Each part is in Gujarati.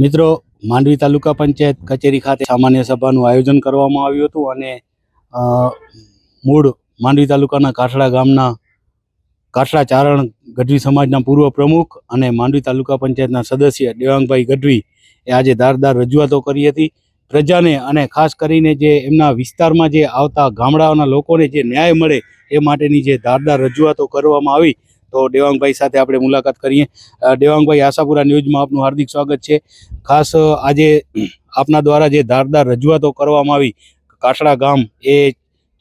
મિત્રો, માંડવી તાલુકા પંચાયત કચેરી ખાતે સામાન્ય સભાનું આયોજન કરવામાં આવ્યું હતું અને મૂળ માંડવી તાલુકાના કાઠડા ગામના કાઠડા ચારણ ગઢવી સમાજના પૂર્વ પ્રમુખ અને માંડવી તાલુકા પંચાયતના સદસ્ય દેવાંગભાઈ ગઢવી એ આજે ધારદાર રજૂઆતો કરી હતી. પ્રજાને અને ખાસ કરીને જે એમના વિસ્તારમાં જે આવતા ગામડાઓના લોકોને જે ન્યાય મળે એ માટેની જે ધારદાર રજૂઆતો કરવામાં આવી તો દેવાંગભાઈ સાથે આપણે મુલાકાત કરીએ. દેવાંગભાઈ, આશાપુરા ન્યૂઝમાં આપનું હાર્દિક સ્વાગત છે. ખાસ આજે આપના દ્વારા જે ધારદાર રજૂઆતો કરવામાં આવી, કાસડા ગામ એ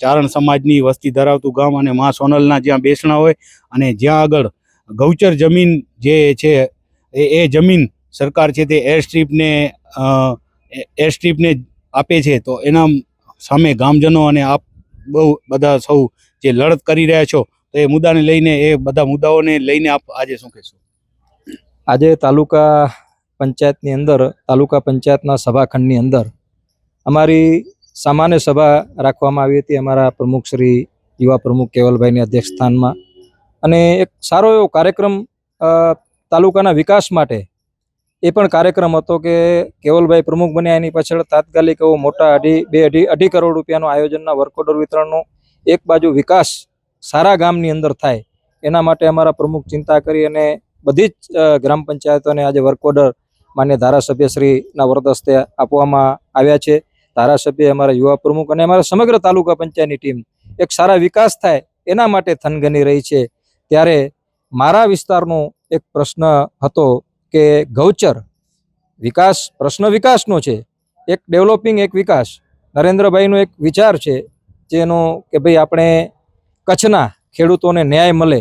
ચારણ સમાજની વસ્તી ધરાવતું ગામ અને મા સોનલના જ્યાં બેસણા હોય અને જ્યાં આગળ ગૌચર જમીન જે છે, એ જમીન સરકાર છે તે એર સ્ટ્રીપને એર સ્ટ્રીપને આપે છે, તો એના સામે ગામજનો અને આપ બહુ બધા સૌ જે લડત કરી રહ્યા છો તો એ મુદ્દાને લઈને, એ બધા મુદ્દાઓને લઈને આપ આજે શું કહેશો? આજે તાલુકા પંચાયતની અંદર, તાલુકા પંચાયતના સભાખંડની અંદર અમારી સામાન્ય સભા રાખવામાં આવી હતી. અમારા પ્રમુખ શ્રી, યુવા પ્રમુખ કેવલભાઈની અધ્યક્ષસ્થાનમાં. અને એક સારો એવો કાર્યક્રમ તાલુકાના વિકાસ માટે એ પણ કાર્યક્રમ હતો કે કેવલભાઈ પ્રમુખ બન્યા. એની પાછળ તાત્કાલિક એવો મોટા અઢી, બે અઢી અઢી કરોડ રૂપિયાનું આયોજનના વર્ક વિતરણનું એક બાજુ વિકાસ સારા ગામની અંદર થાય. એના માટે અમારા પ્રમુખ ચિંતા કરી અને બધી જ ગ્રામ પંચાયતોને આજે વર્ક ઓર્ડર માન્ય ધારાસભ્યશ્રીના વરદસ્તે આપવામાં આવ્યા છે. ધારાસભ્ય અમારા યુવા પ્રમુખ અને અમારા સમગ્ર તાલુકા પંચાયતની ટીમ એક સારા વિકાસ થાય એના માટે થનગની રહી છે. ત્યારે મારા વિસ્તારનો એક પ્રશ્ન હતો કે ગૌચર વિકાસ, પ્રશ્ન વિકાસનો છે. એક ડેવલપિંગ એક વિકાસ. નરેન્દ્રભાઈનો એક વિચાર છે, જેનો કે ભાઈ આપણે કચ્છના ખેડૂતોને ન્યાય મળે.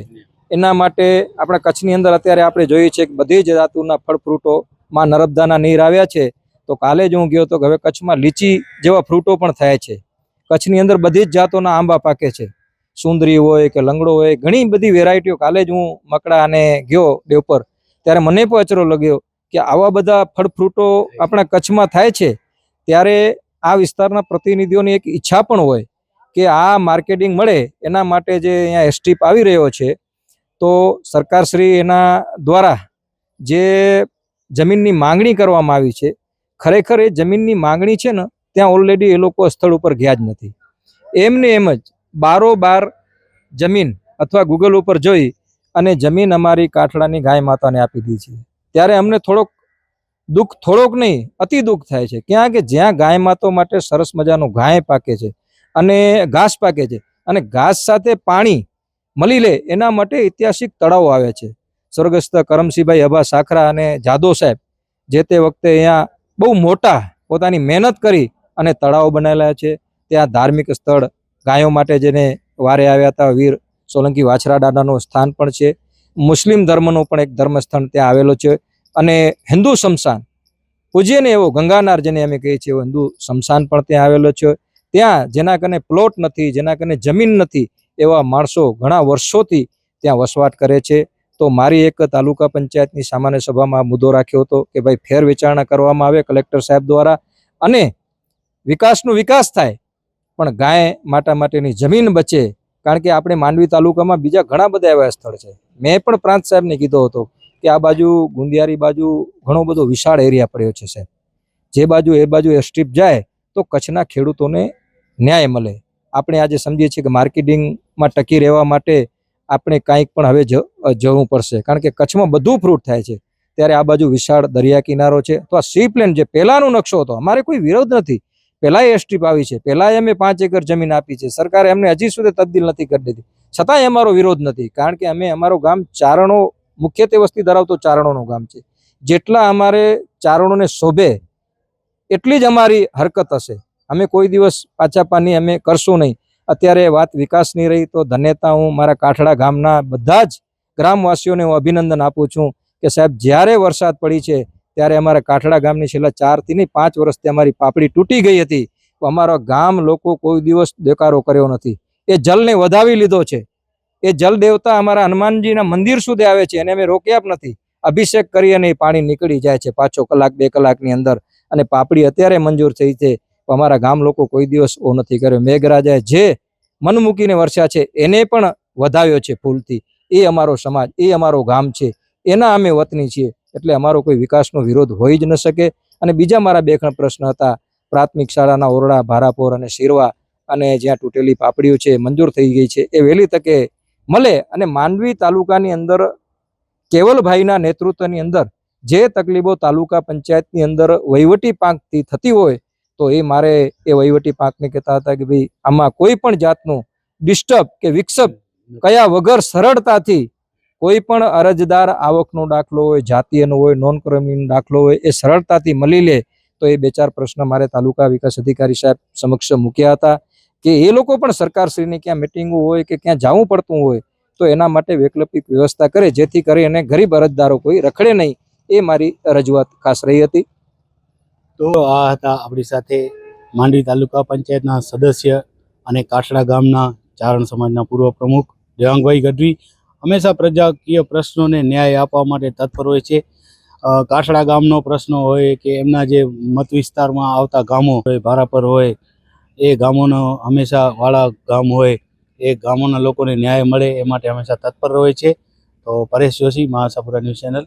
એના માટે આપણા કચ્છની અંદર અત્યારે આપણે જોઈએ છીએ કે બધી જ જાતોના ફળ ફ્રૂટોમાં નર્મદાના નીર આવ્યા છે. તો કાલે જ હું ગયો તો હવે કચ્છમાં લીચી જેવા ફ્રૂટો પણ થાય છે. કચ્છની અંદર બધી જ જાતોના આંબા પાકે છે. સુંદરી હોય કે લંગડો હોય, ઘણી બધી વેરાયટીઓ. કાલે જ હું મકડા અને ગયો દેવપર ત્યારે મને પણ અચરો લાગ્યો કે આવા બધા ફળ ફ્રૂટો આપણા કચ્છમાં થાય છે. ત્યારે આ વિસ્તારના પ્રતિનિધિઓની એક ઈચ્છા પણ હોય. કે આ માર્કેટિંગ મળે એના માટે જે અહીંયા એસટીપ આવી રહ્યો છે, તો સરકારશ્રી એના દ્વારા જે જમીનની માંગણી કરવામાં આવી છે, ખરેખર એ જમીનની માંગણી છે ને, ત્યાં ઓલરેડી એ લોકો સ્થળ ઉપર ગયા જ નથી. એમને એમ જ બારોબાર જમીન અથવા ગૂગલ ઉપર જોઈ અને જમીન અમારી કાઠડાની ગાય માતાને આપી દીધી છે. ત્યારે અમને થોડોક દુઃખ થોડોક નહીં, અતિ દુઃખ થાય છે. ક્યાં કે જ્યાં ગાય માતો માટે સરસ મજાનું ગાય પાકે છે અને ઘાસ પાકે છે. અને ઘાસ સાથે પાણી મળી લે એના માટે ઐતિહાસિક તળાવો આવે છે. સ્વર્ગસ્થ કરમસિંહભાઈ અભા સાખરા અને જાદવ સાહેબ જે તે વખતે અહીંયા બહુ મોટા પોતાની મહેનત કરી અને તળાવો બનાવેલા છે. ત્યાં ધાર્મિક સ્થળ, ગાયો માટે જેને વારે આવ્યા હતા, વીર સોલંકી વાછરા દાદાનું સ્થાન પણ છે. મુસ્લિમ ધર્મનું પણ એક ધર્મસ્થળ ત્યાં આવેલો છે. અને હિન્દુ શમશાન પૂજ્યને એવો ગંગાનાર જેને અમે કહીએ છીએ, એવો હિન્દુ શમશાન પણ ત્યાં આવેલો છે. ત્યાં જેના કને પ્લોટ નથી, જેના કને જમીન નથી, એવા માણસો ઘણા વર્ષોથી ત્યાં વસવાટ કરે છે. તો મારી એક તાલુકા પંચાયતની સામાન્ય સભામાં મુદ્દો રાખ્યો હતો કે ભાઈ ફેર વિચારણા કરવામાં આવે કલેક્ટર સાહેબ દ્વારા અને વિકાસનો વિકાસ થાય, પણ ગાય માટા માટેની જમીન બચે. કારણ કે આપણે માંડવી તાલુકામાં બીજા ઘણા બધા એવા સ્થળ છે. મેં પણ પ્રાંત સાહેબને કીધો હતો કે આ બાજુ ગુંદિયારી બાજુ ઘણો બધો વિશાળ એરિયા પડ્યો છે સાહેબ. જે બાજુ એ બાજુ એ સ્ટ્રીપ જાય તો કચ્છના ખેડૂતોને ન્યાય મળે. આપણે આજે સમજીએ છીએ કે માર્કેટિંગમાં ટકી રહેવા માટે આપણે કાંઈક પણ હવે જવું પડશે. કારણ કે કચ્છમાં બધું ફ્રૂટ થાય છે. ત્યારે આ બાજુ વિશાળ દરિયા કિનારો છે. તો આ સી પ્લેન જે પહેલાંનો નકશો હતો, અમારે કોઈ વિરોધ નથી. પહેલાં એ સ્ટ્રીપ આવી છે. પહેલાં અમે પાંચ એકર જમીન આપી છે. સરકારે અમને હજી સુધી તબદીલ નથી કરી દીધી. છતાંય અમારો વિરોધ નથી. કારણ કે અમે, અમારું ગામ ચારણો મુખ્યત્વે વસ્તી ધરાવતો ચારણોનું ગામ છે. જેટલા અમારે ચારણોને શોભે એટલી જ અમારી હરકત હશે. અમે કોઈ દિવસ પાછા પાની અમે કરશું નહીં. અત્યારે વાત વિકાસની રહી તો ધન્યતા હું મારા કાઠડા ગામના બધા જ ગ્રામવાસીઓને હું અભિનંદન આપું છું કે સાહેબ જ્યારે વરસાદ પડી છે ત્યારે અમારા કાઠડા ગામની છેલ્લા ચારથી નહીં, પાંચ વર્ષથી અમારી પાપડી તૂટી ગઈ હતી. અમારા ગામ લોકો કોઈ દિવસ દેકારો કર્યો નથી. એ જલને વધાવી લીધો છે. એ જલ દેવતા અમારા હનુમાનજીના મંદિર સુધી આવે છે એને અમે રોક્યા નથી. અભિષેક કરી અને પાણી નીકળી જાય છે. પાછો કલાક, બે કલાકની અંદર અને પાપડી અત્યારે મંજૂર થઈ છે. અમારા ગામ લોકો કોઈ દિવસ ઓ નથી કર્યો. મેઘરાજાએ જે મન મૂકીને વરસ્યા છે, એને પણ વધાવ્યો છે ફૂલથી. એ અમારો સમાજ, એ અમારો ગામ છે. એના અમે વતની છીએ. એટલે અમારો કોઈ વિકાસનો વિરોધ હોઈ જ ન શકે. અને બીજા મારા બે ખણ પ્રશ્ન હતા. પ્રાથમિક શાળાના ઓરડા, ભારાપોર અને શિરવા અને જ્યાં તૂટેલી પાપડીઓ છે, મંજૂર થઈ ગઈ છે. એ વહેલી તકે મળે. અને માંડવી તાલુકાની અંદર કેવલભાઈના નેતૃત્વની અંદર જે તકલીફો તાલુકા પંચાયતની અંદર વહીવટી પાંખથી થતી હોય, તો એ મારે એ વહીવટી પાંખને કહેતા હતા કે ભાઈ, આમાં કોઈ પણ જાતનું ડિસ્ટર્બ કે વિક્ષેપ કયા વગર સરળતાથી કોઈ પણ અરજદાર આવકનો દાખલો હોય, જાતીયનો હોય નોન ક્રમિનો દાખલો હોય, એ સરળતાથી મળી લે, તો એ બે ચાર પ્રશ્ન મારે તાલુકા વિકાસ અધિકારી સાહેબ સમક્ષ મૂક્યા હતા કે એ લોકો પણ સરકારશ્રીની ક્યાં મિટિંગો હોય કે ક્યાં જવું પડતું હોય, તો એના માટે વૈકલ્પિક વ્યવસ્થા કરે, જેથી કરીને ગરીબ અરજદારો કોઈ રખડે નહીં. એ મારી રજૂઆત ખાસ રહી હતી. તો આ હતા આપણી સાથે માંડવી તાલુકા પંચાયતના સદસ્ય અને કાઠડા ગામના ચારણ સમાજના પૂર્વ પ્રમુખ દેવાંગભાઈ ગઢવી. હંમેશા પ્રજાકીય પ્રશ્નોને ન્યાય આપવા માટે તત્પર હોય છે. અ, કાઠડા ગામનો પ્રશ્ન હોય કે એમના જે મત વિસ્તારમાં આવતા ગામો હોય ભારાપર હોય એ ગામોનો હંમેશા વાળા ગામ હોય એ ગામોના લોકોને ન્યાય મળે એ માટે હંમેશા તત્પર હોય છે. તો પરેશ જોશી મહાસાપુરા ન્યૂઝ ચેનલ.